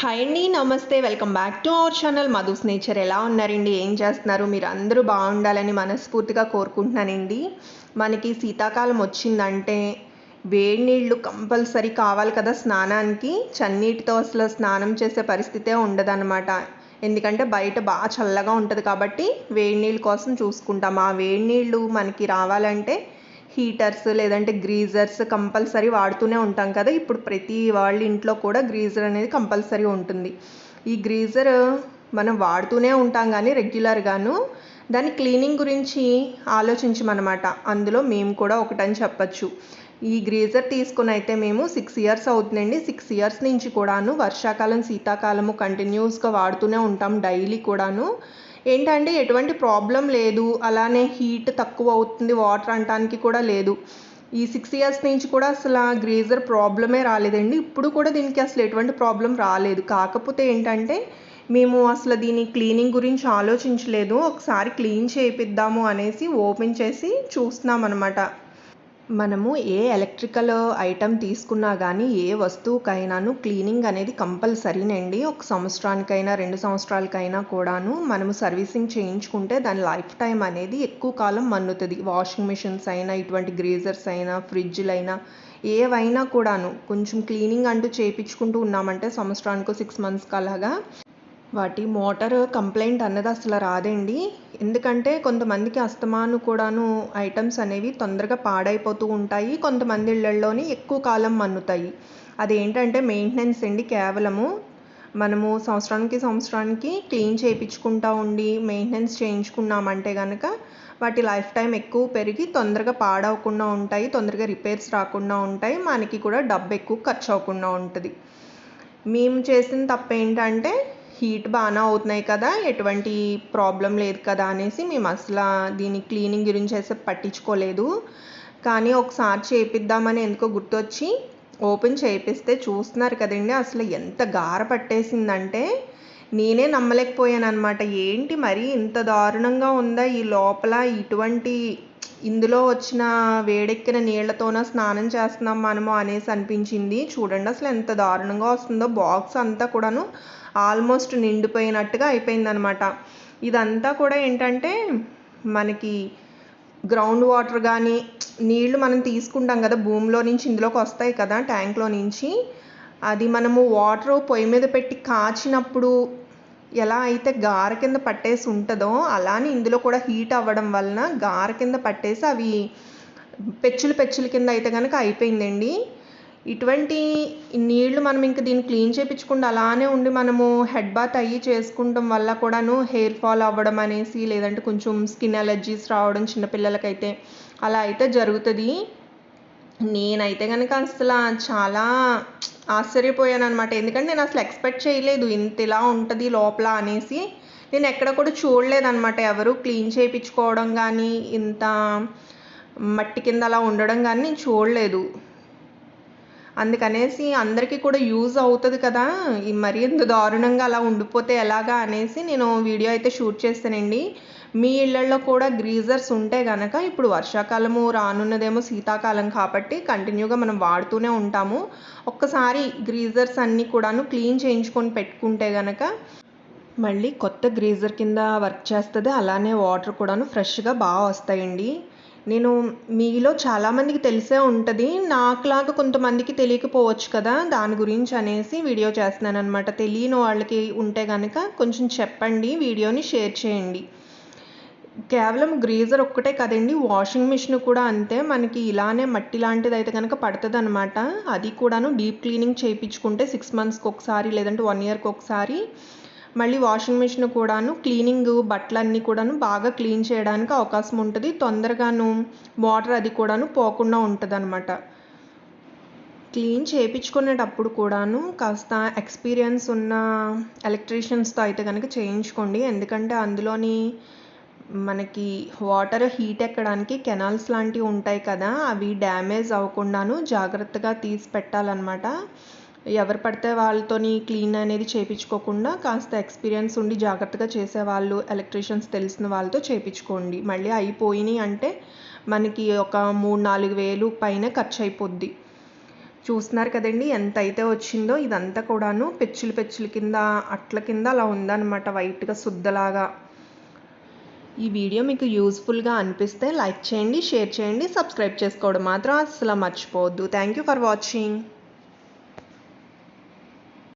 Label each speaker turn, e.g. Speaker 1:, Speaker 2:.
Speaker 1: hi అండి namaste welcome back to our channel Madhu's nature ఎలా ఉన్నారండి ఏం చేస్తున్నారు మీరు అందరూ బాగుండాలని మనస్ఫూర్తిగా కోరుకుంటున్నానండి మనకి శీతాకాలం వచ్చిందంటే వేడి నీళ్ళు కంపల్సరీ కావాలి కదా స్నానానికి చన్నీటితో అసలు స్నానం చేసే పరిస్థితే ఉండదన్నమాట ఎందుకంటే బయట బాగా చల్లగా ఉంటుంది కాబట్టి వేడి నీళ్ళ కోసం చూసుకుంటాం ఆ వేడి నీళ్ళు మనకి రావాలంటే హీటర్స్ లేదంటే గ్రీజర్స్ కంపల్సరీ వాడుతూనే ఉంటాం కదా ఇప్పుడు ప్రతి వాళ్ళ ఇంట్లో కూడా గ్రీజర్ అనేది కంపల్సరీ ఉంటుంది ఈ గ్రీజర్ మనం వాడుతూనే ఉంటాం కానీ రెగ్యులర్గాను దాని క్లీనింగ్ గురించి ఆలోచించమన్నమాట అందులో మేము కూడా ఒకటని చెప్పచ్చు ఈ గ్రీజర్ తీసుకుని అయితే మేము సిక్స్ ఇయర్స్ అవుతుందండి సిక్స్ ఇయర్స్ నుంచి కూడాను వర్షాకాలం శీతాకాలము కంటిన్యూస్గా వాడుతూనే ఉంటాం డైలీ కూడాను ఏంటంటే ఎటువంటి ప్రాబ్లం లేదు అలానే హీట్ తక్కువ అవుతుంది వాటర్ అంటానికి కూడా లేదు ఈ సిక్స్ ఇయర్స్ నుంచి కూడా అసలు ఆ గ్రేజర్ ప్రాబ్లమే రాలేదండి ఇప్పుడు కూడా దీనికి అసలు ఎటువంటి ప్రాబ్లం రాలేదు కాకపోతే ఏంటంటే మేము అసలు దీని క్లీనింగ్ గురించి ఆలోచించలేదు ఒకసారి క్లీన్ చేయిద్దాము అనేసి ఓపెన్ చేసి చూస్తున్నాం అనమాట మనము ఏ ఎలక్ట్రికల్ ఐటమ్ తీసుకున్నా కానీ ఏ వస్తువుకైనాను క్లీనింగ్ అనేది కంపల్సరీనండి ఒక సంవత్సరానికైనా రెండు సంవత్సరాలకైనా కూడాను మనము సర్వీసింగ్ చేయించుకుంటే దాని లైఫ్ టైం అనేది ఎక్కువ కాలం మన్నుతుంది వాషింగ్ మిషన్స్ అయినా ఇటువంటి గ్రేజర్స్ అయినా ఫ్రిడ్జ్లైనా ఏవైనా కూడాను కొంచెం క్లీనింగ్ అంటూ చేయించుకుంటూ ఉన్నామంటే సంవత్సరానికి సిక్స్ మంత్స్కి అలాగా వాటి మోటార్ కంప్లైంట్ అన్నది అసలు రాదండి ఎందుకంటే కొంతమందికి అస్తమాను కూడాను ఐటమ్స్ అనేవి తొందరగా పాడైపోతూ ఉంటాయి కొంతమంది ఇళ్ళల్లోని ఎక్కువ కాలం మన్నుతాయి అదేంటంటే మెయింటెనెన్స్ అండి కేవలము మనము సంవత్సరానికి సంవత్సరానికి క్లీన్ చేయించుకుంటా ఉండి మెయింటెనెన్స్ చేయించుకున్నామంటే కనుక వాటి లైఫ్ టైం ఎక్కువ పెరిగి తొందరగా పాడవకుండా ఉంటాయి తొందరగా రిపేర్స్ రాకుండా ఉంటాయి మనకి కూడా డబ్బు ఎక్కువ ఖర్చు అవ్వకుండా ఉంటుంది మేము చేసిన తప్పు ఏంటంటే హీట్ బాగానే అవుతున్నాయి కదా ఎటువంటి ప్రాబ్లం లేదు కదా అనేసి మేము అసలు దీని క్లీనింగ్ గురించి అయితే పట్టించుకోలేదు కానీ ఒకసారి చేపిద్దామని ఎందుకో గుర్తొచ్చి ఓపెన్ చేపిస్తే చూస్తున్నారు కదండి అసలు ఎంత గార పట్టేసిందంటే నేనే నమ్మలేకపోయాను అనమాట ఏంటి మరీ ఇంత దారుణంగా ఉందా ఈ లోపల ఇటువంటి ఇందులో వచ్చిన వేడెక్కిన నీళ్లతోన స్నానం చేస్తున్నాం మనము అనేసి అనిపించింది చూడండి అసలు ఎంత దారుణంగా వస్తుందో బాక్స్ అంతా కూడాను ఆల్మోస్ట్ నిండిపోయినట్టుగా అయిపోయిందనమాట ఇదంతా కూడా ఏంటంటే మనకి గ్రౌండ్ వాటర్ కానీ నీళ్లు మనం తీసుకుంటాం కదా భూమిలో నుంచి ఇందులోకి వస్తాయి కదా ట్యాంక్లో నుంచి అది మనము వాటర్ పొయ్యి మీద పెట్టి కాచినప్పుడు ఎలా అయితే గార కింద పట్టేసి ఉంటుందో అలానే ఇందులో కూడా హీట్ అవ్వడం వలన గార కింద పట్టేసి అవి పెచ్చులు పెచ్చుల కింద అయితే కనుక అయిపోయిందండి ఇటువంటి నీళ్లు మనం ఇంక దీన్ని క్లీన్ చేయించకుండా అలానే ఉండి మనము హెడ్ బాత్ అయ్యి చేసుకుంటాం వల్ల కూడాను హెయిర్ ఫాల్ అవ్వడం అనేసి లేదంటే కొంచెం స్కిన్ అలర్జీస్ రావడం చిన్నపిల్లలకైతే అలా అయితే జరుగుతుంది నేనైతే కనుక అసలు చాలా ఆశ్చర్యపోయాను అనమాట ఎందుకంటే నేను అసలు ఎక్స్పెక్ట్ చేయలేదు ఇంత ఇలా ఉంటుంది లోపల అనేసి నేను ఎక్కడ కూడా చూడలేదనమాట ఎవరు క్లీన్ చేయించుకోవడం కానీ ఇంత మట్టి కింద అలా ఉండడం కానీ నేను చూడలేదు అందుకనేసి అందరికీ కూడా యూజ్ అవుతుంది కదా మరీ ఇంత దారుణంగా అలా ఉండిపోతే ఎలాగా అనేసి నేను వీడియో అయితే షూట్ చేస్తానండి మీ ఇళ్లలో కూడా గ్రీజర్స్ ఉంటే గనక ఇప్పుడు వర్షాకాలము రానున్నదేమో శీతాకాలం కాబట్టి కంటిన్యూగా మనం వాడుతూనే ఉంటాము ఒక్కసారి గ్రీజర్స్ అన్నీ కూడాను క్లీన్ చేయించుకొని పెట్టుకుంటే గనక మళ్ళీ కొత్త గ్రీజర్ కింద వర్క్ చేస్తుంది అలానే వాటర్ కూడాను ఫ్రెష్గా బాగా వస్తాయండి నేను మీలో చాలామందికి తెలిసే ఉంటుంది నాకులాగా కొంతమందికి తెలియకపోవచ్చు కదా దాని గురించి అనేసి వీడియో చేస్తున్నాను అనమాట తెలియని వాళ్ళకి ఉంటే కనుక కొంచెం చెప్పండి వీడియోని షేర్ చేయండి కేవలం గ్రీజర్ ఒక్కటే కదండి వాషింగ్ మిషన్ కూడా అంతే మనకి ఇలానే మట్టి లాంటిది అయితే కనుక పడుతుంది అనమాట అది కూడాను డీప్ క్లీనింగ్ చేయించుకుంటే సిక్స్ మంత్స్కి ఒకసారి లేదంటే వన్ ఇయర్కి ఒకసారి మళ్ళీ వాషింగ్ మిషన్ కూడాను క్లీనింగ్ బట్టలన్నీ కూడాను బాగా క్లీన్ చేయడానికి అవకాశం ఉంటుంది తొందరగాను వాటర్ అది కూడాను పోకుండా ఉంటుంది అనమాట క్లీన్ చేయించుకునేటప్పుడు కూడాను కాస్త ఎక్స్పీరియన్స్ ఉన్న ఎలక్ట్రీషియన్స్తో అయితే కనుక చేయించుకోండి ఎందుకంటే అందులోని మనకి వాటర్ హీట్ ఎక్కడానికి కెనాల్స్ లాంటివి ఉంటాయి కదా అవి డ్యామేజ్ అవ్వకుండాను జాగ్రత్తగా తీసి పెట్టాలన్నమాట ఎవరు పడితే వాళ్ళతోని క్లీన్ అనేది చేయించుకోకుండా కాస్త ఎక్స్పీరియన్స్ ఉండి జాగ్రత్తగా చేసేవాళ్ళు ఎలక్ట్రీషియన్స్ తెలిసిన వాళ్ళతో చేయించుకోండి మళ్ళీ అయిపోయినాయి అంటే మనకి ఒక మూడు నాలుగు వేలు పైన ఖర్చు అయిపోద్ది చూస్తున్నారు కదండి ఎంత అయితే వచ్చిందో ఇదంతా కూడాను పెచ్చులు పెచ్చుల కింద అట్ల కింద అలా ఉందన్నమాట వైట్గా శుద్ధలాగా ఈ వీడియో మీకు యూస్ఫుల్గా అనిపిస్తే లైక్ చేయండి షేర్ చేయండి సబ్స్క్రైబ్ చేసుకోవడం మాత్రం అసలు మర్చిపోవద్దు థ్యాంక్ యూ ఫర్ వాచింగ్